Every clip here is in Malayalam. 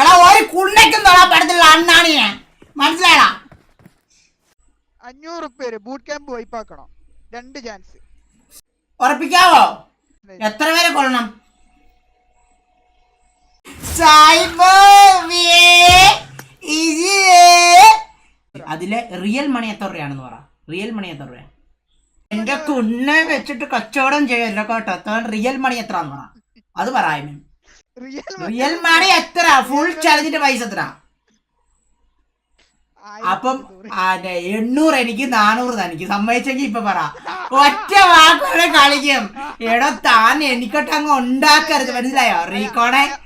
എടാ ഒരു കുണ്ണയ്ക്കും തൊടാൻ പറ്റത്തില്ല അണ്ണാണ് ഞാൻ മനസ്സിലായടാ? അഞ്ഞൂറ് പേര് ബൂട്ട് ക്യാമ്പ് വൈപ്പാക്കണം രണ്ട് ചാൻസ് ഉറപ്പിക്കാവോ? എത്ര പേരെ കൊള്ളണം. അതിലെ റിയൽ മണി എത്ര രൂപയാണെന്ന് പറ. റിയൽ മണി എത്ര രൂപ എന്റെ കുണ്ണെ വെച്ചിട്ട് കച്ചവടം ചെയ്യല്ലോ കേട്ടോ. റിയൽ മണി എത്ര പറ. അത് പറയാനും റിയൽ മണി എത്ര ഫുൾ ചലഞ്ചിന്റെ പൈസ എത്ര അപ്പം നെ, എണ്ണൂറ് എനിക്ക് നാനൂറ് തനിക്ക് സമ്മതിച്ചെങ്കിൽ ഇപ്പൊ പറ. ഒറ്റ വാക്കുകളെ കളിക്കും. എടോ താൻ എനിക്കൊട്ട് അങ്ങ് ഉണ്ടാക്കരുത്. മനസ്സിലായോ? റീകോണെ.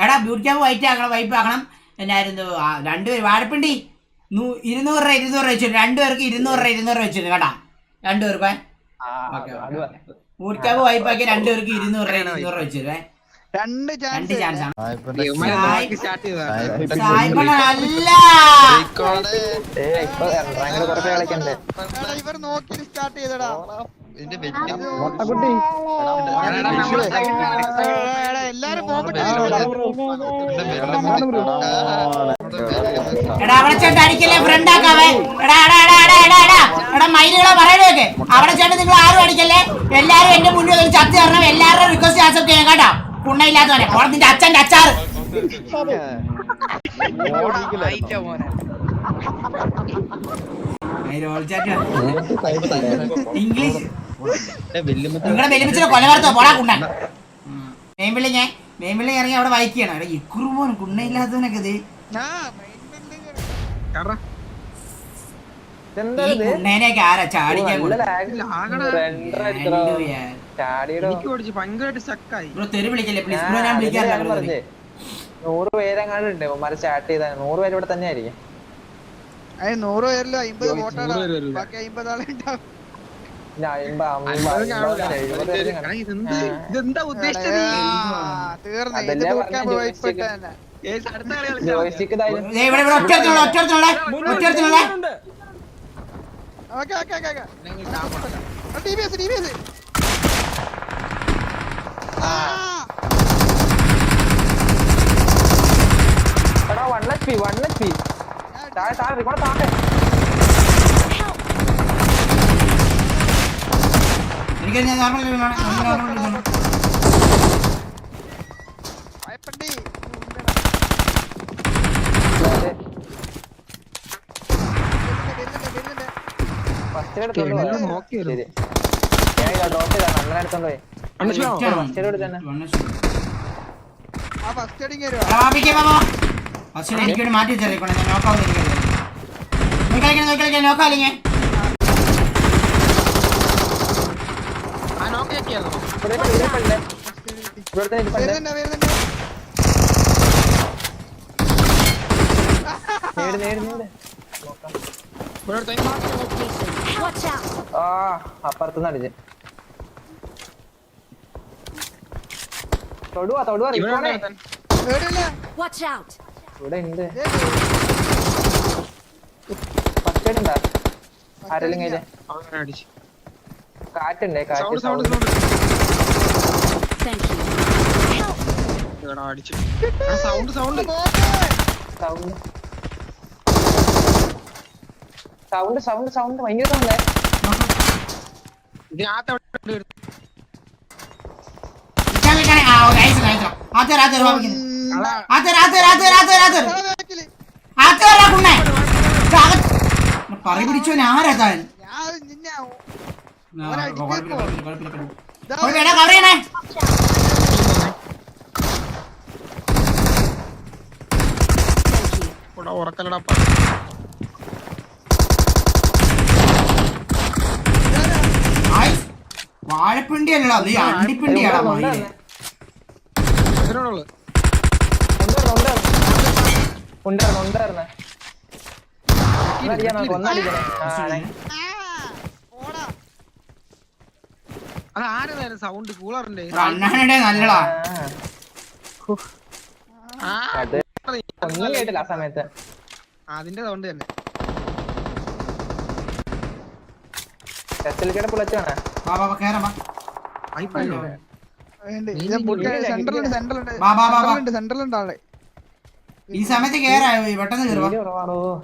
എടാ ബ്യൂട്ടി ക്യാമ്പ് വൈറ്റ് ആക്കണം വൈപ്പ് ആക്കണം. എന്നായിരുന്നു? രണ്ടുപേര് വാഴപ്പിണ്ടി. നൂ- ഇരുന്നൂറ് രൂപ ഇരുന്നൂറ് രൂപ വെച്ചു. രണ്ടുപേർക്ക് ഇരുന്നൂറ് രൂപ ഇരുന്നൂറ് രൂപ വെച്ചിരുന്നു. കേട്ടാ? രണ്ടുപേർക്ക് ബ്യൂട്ടി ക്യാമ്പ് വൈപ്പ് ആക്കി രണ്ടുപേർക്ക് ഇരുന്നൂറ് രൂപ ഇരുന്നൂറ് രൂപ വെച്ചിരുവേ രണ്ട് ചാൻസ് ഇവർ നോക്കി സ്റ്റാർട്ട് ചെയ്തടാ മൊട്ടക്കുട്ടി എടാ, എല്ലാരും എടാ അവിടെ ചേട്ടൻ അടിക്കല്ലേ ഫ്രണ്ട് എടാ എടാ എടാ എടാ എടാ എടാ എടാ മൈലുകളെ പറയണേക്ക് അവിടെ ചേട്ടൻ നിങ്ങൾ ആരും അടിക്കല്ലേ എല്ലാരും എന്റെ മുന്നിൽ ചത്തി തരണം എല്ലാവരുടെ റിക്വസ്റ്റ് ആക്സെപ്റ്റ് ചെയ്യാം കേട്ടോ കുണ്ണയില്ലാത്തവനെ ഓടെ നിന്റെ അച്ഛന്റെ അച്ചാറ്. ഇംഗ്ലീഷ്. നിങ്ങളുടെ വെല്ലുമിച്ചിനെ കൊലവർത്തോ പോടാ കുണ്ണൻ. മേമ്പിള്ളി ഞാൻ മേമ്പിള്ളി ഇറങ്ങി അവിടെ വായിക്കുകയാണ്. എടാ ഇക്കുറുപോൻ കുണ്ണയില്ലാത്തവനൊക്കെ ഇത്. നൂറ് പേരെങ്ങാണ്ട് ഉണ്ട് ഉമ്മാരെ ചാറ്റ് ചെയ്താൽ. നൂറ് പേര് ഇവിടെ തന്നെ ആയിരിക്കും. നൂറ് പേരിലും അമ്പത് വരൂല. ബാക്കി അമ്പത് ആളെ ഉണ്ടാവും പിന്നെ ഇത് അതല്ലേ ബൂട്ട് ക്യാമ്പ് പറഞ്ഞെ, വൈപ്പിട്ട് joystick. തന്നെ ഏയ് അടുത്ത കളി കളിച്ചാ ജോയിസ്റ്റിക്ക് ഇതായാലും ദേ ഇവിടെ ഇവിടെ ഒറ്റ ഒറ്റ ഒറ്റ okay okay okay okay T V S T V S. എടാ one H P one H P താഴെ താഴെ ഇവിടെ താഴെ. എനിക്ക് ഞാൻ നോർമൽ നോർമൽ വേണ്ടി മാറ്റി വെച്ചേക്കണേ ഞാൻ നോക്കാവുന്ന എനിക്ക് നോക്കി കളിക്കണം നോക്കി കളിക്കാൻ നോക്കാല്ലേ ആ നോക്കിയൊക്കെയായിരുന്നു ഇവിടെ ആ അപ്പുറത്തുനിന്ന് അടിച്ച്. തൊടുവാ തൊടുവാ ഇവിടെ ഉണ്ട് ഫസ്റ്റ് എയ്ഡ് ഉണ്ടാ. ആരെങ്കിലും കയ്യിൽ? അവനെ കാറ്റുണ്ടേ കാറ്റ് sound sound sound sound Thank you. ഇവിടെ അടിച്ചു ആ, sound sound sound sound sound sound ഭയങ്കര സൗണ്ടേ ഇതിനകത്ത് എവിടെ ഉണ്ട്? ആത്തർ ആത്തർ അതാ ആത്തർ ആത്തർ ആത്തർ സൗണ്ട് സൗണ്ട് ഭയങ്കര കുണ്ണേ പറയി പിടിച്ചോൻ ആരാ താൻ? ഞാൻ നിന്നെ ആ, വാഴപ്പിണ്ടി അല്ലടാ നീ അണ്ടിപ്പിണ്ടിയാടാ മയിൽ. ഉണ്ടായിരുന്നു ഉണ്ടായിരുന്നു ഒന്നടിക്കണേ ആരതായാലും സൗണ്ട് കൂളറിന്റെ ഒരു നല്ലടാ. ഒന്നും കേട്ടില്ല ആ സമയത്ത്. അതിന്റെ സൗണ്ട് തന്നെ. വാ വാ വാ, കേറാം ഈ സമയത്ത് കേറാ പെട്ടെന്ന് അപ്പുറത്ത്.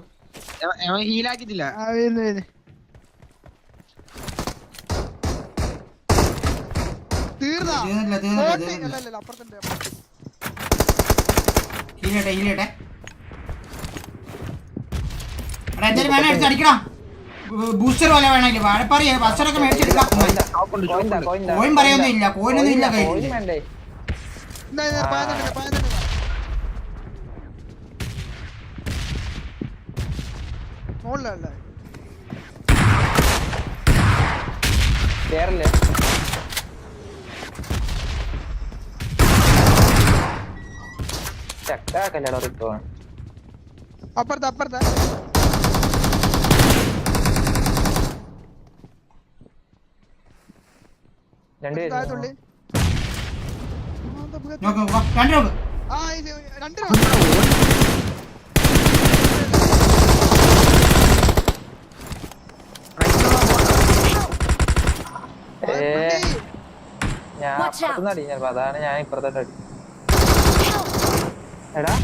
ഹീലട്ടെ ഹീലട്ടെ അടിക്കണം ബൂസ്റ്റർ പോലെ വേണമെങ്കിൽ വാഴപ്പാറി ബസ്റ്ററൊക്കെ മേടിച്ചെടുക്കാം കോയിൻ പറയൊന്നും ഇല്ല കോയിനൊന്നും ഇല്ല കയ്യിൽ. മുകളിലല്ലേ? കേറല്ലേ? ചക്കാക്കല്ലോ റിപ്പോ? അപ്പുറത്ത് അപ്പുറത്ത് രണ്ട് താഴത്തുള്ളി നോക്ക് വാ, രണ്ട് നോക്ക് ആ ഇത് രണ്ട് round. ഏ ഏയ്, ഞാൻ. അപ്പുറത്തുനിന്ന് അടിഞ്ഞപ്പോ അതാണ് ഞാൻ ഇപ്പുറത്തോട്ട് അടി എടാ.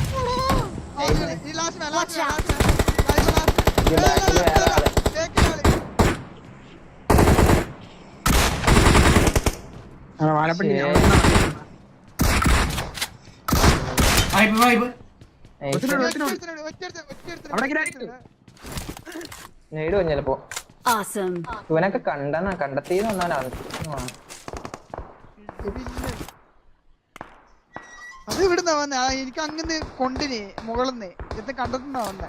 കൊഞ്ഞപ്പോ Awesome. ഇവനൊക്കെ കണ്ടെന്നാ കണ്ടെത്തിന്ന്. ഇതില്ല. അത് ഇവിടുന്നാ വന്നെ. ആ എനിക്ക് അങ്ങനെ കൊണ്ടിന് മുകളിന്ന്. ഇത് കണ്ടെത്തുന്ന വന്നെ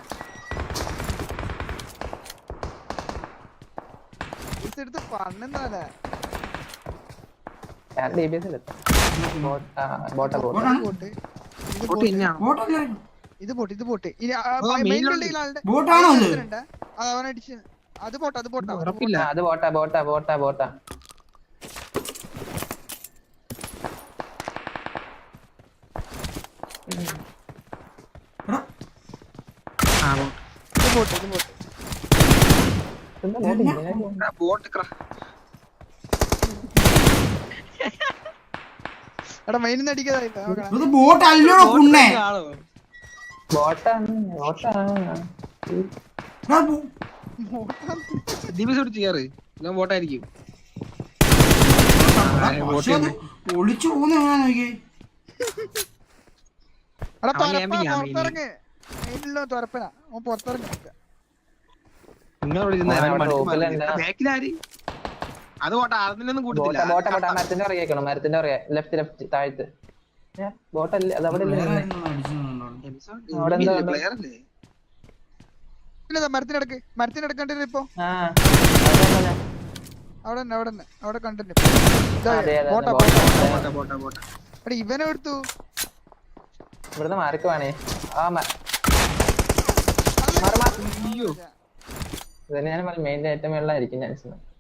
എടുത്ത് പണ്ണെന്നാലേ ഞാൻ ഡി ബി എസ് ബോട്ടാ ബോട്ട ബോട്ടാണ്? പോട്ട് ഇത് ബോട്ട് പോട്ട്? ബോട്ടല്ലേ ഇത് പോട്ട് ഇത് പോട്ട്. ബോട്ടാണോ അത്? ഒരുത്തനുണ്ട്. അത് പോട്ടെ അത് പോട്ടെ. ഉറപ്പില്ല. അത് ബോട്ടാ ബോട്ടാ ബോട്ടാ ബോട്ടാ ബോട്ട്. ഇത് പോട്ടെ ഇത് പോട്ടെ. എന്താ ബോട്ട് ഇങ്ങനെ ബോട്ട് എടാ മെയിനിന്ന് അടിക്കാതായി ഇത് ബോട്ട് അല്ലടോ കുണ്ണേ? ബോട്ടാണ് ദിവസം എടുത്ത് കയറ് ഞാൻ ബോട്ടായിരിക്കും ഒളിച്ചു പോകുന്ന നോക്കിയേ. എടാ പുറത്തിറങ്ങ്. മെയിനിലോ തുറപ്പനാ അവൻ പുറത്തിറങ്ങി. നിങ്ങളവിടെ അത് പോട്ടെ അതിനൊന്നും ബോട്ട കൂട്ടത്തില്ല. ബോട്ട ബോട്ട മരത്തിന്റെ അറിയിക്കണം മരത്തിന്റെ അറിയാം ലെഫ്റ്റ് ലെഫ്റ്റ് താഴത്ത്. ബോട്ടല്ല അത് അവിടെ അവിടെ മരത്തിനടക്ക് ഇപ്പൊ? അവിടെ തന്നെ. തന്നെ ഇവനെ എടുത്തു. ഇവിടുന്ന് മാറിക്കുവാണേ ആ ഞാൻ മെയിൻ ഏറ്റവും വെള്ളമായിരിക്കും Hey!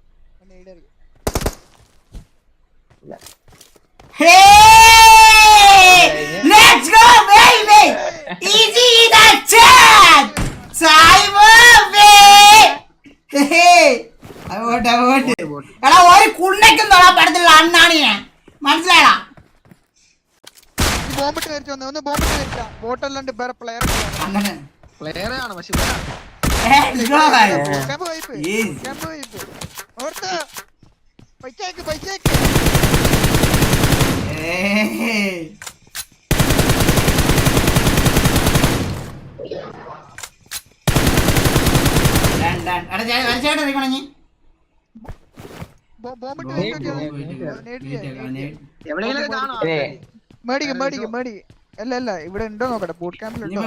Let's go, baby! Easy that chat! Cyber, Hey! അങ്ങോട്ട് അങ്ങോട്ട് എടാ ഒരു കുണ്ണയ്ക്കും തൊടാൻ പറ്റത്തില്ല അണ്ണാണ് ഞാൻ മനസ്സിലായടാ ബോംബിട്ട് കരിച്ചു വന്നേ ഒന്ന് ബോംബിട്ട് കരിച്ച ബോട്ടല്ലാണ്ട് വേറെ പ്ലെയർ അങ്ങനെ പ്ലെയർ ആണ് പക്ഷെ ഓർത്ത് പൈസക്ക് പൈസക്ക്. മേടിക്കും മേടിക്കും മേടിക്കും. അല്ല അല്ല ഇവിടെ ഉണ്ടോ നോക്കട്ടെ. ബൂട്ട് ക്യാമ്പിൽ ഉണ്ടോ?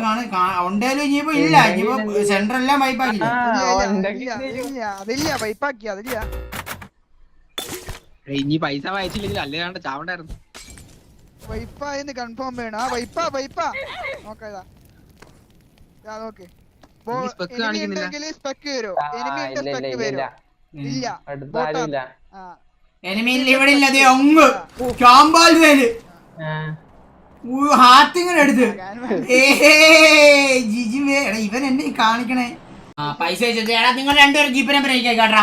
ഉണ്ടേലും ഇനിയിപ്പോ ഇല്ല ഇനിയിപ്പോ സെന്റർ എല്ലാം ഉണ്ടെങ്കിൽ ഇല്ല, ഇല്ല, അതില്ല വൈപ്പാക്കി അതില്ല ഇനി പൈസ വായിച്ചില്ലെങ്കിൽ അല്ലേ കണ്ട ചാവണ്ടായിരുന്നു. വൈപ്പായെന്ന് കൺഫേം വേണം ആ വൈപ്പാ വൈപ്പാ നോക്കാ നോക്ക്. spec കാണിക്കുന്നില്ല. സ്പെക്ക് വരും? എനിമിന്റെ എനിമി ഉണ്ട് സ്പെക്ക്. വരും? ഇല്ല. അടുത്ത ബോട്ടാ. ഇല്ല. ആ. ഇവിടെ ഇല്ല ക്യാമ്പാൽ വേൽ. ആ, ഹാത്തിങ്ങനെ എടുത്ത്. ജിജി ഇവൻ എന്നെ കാണിക്കണേ. പൈസ വെച്ചിട്ട് നിങ്ങൾ രണ്ടുപേരും ജീപ്പ് നമ്പർ എനിക്ക് കേട്ടാ.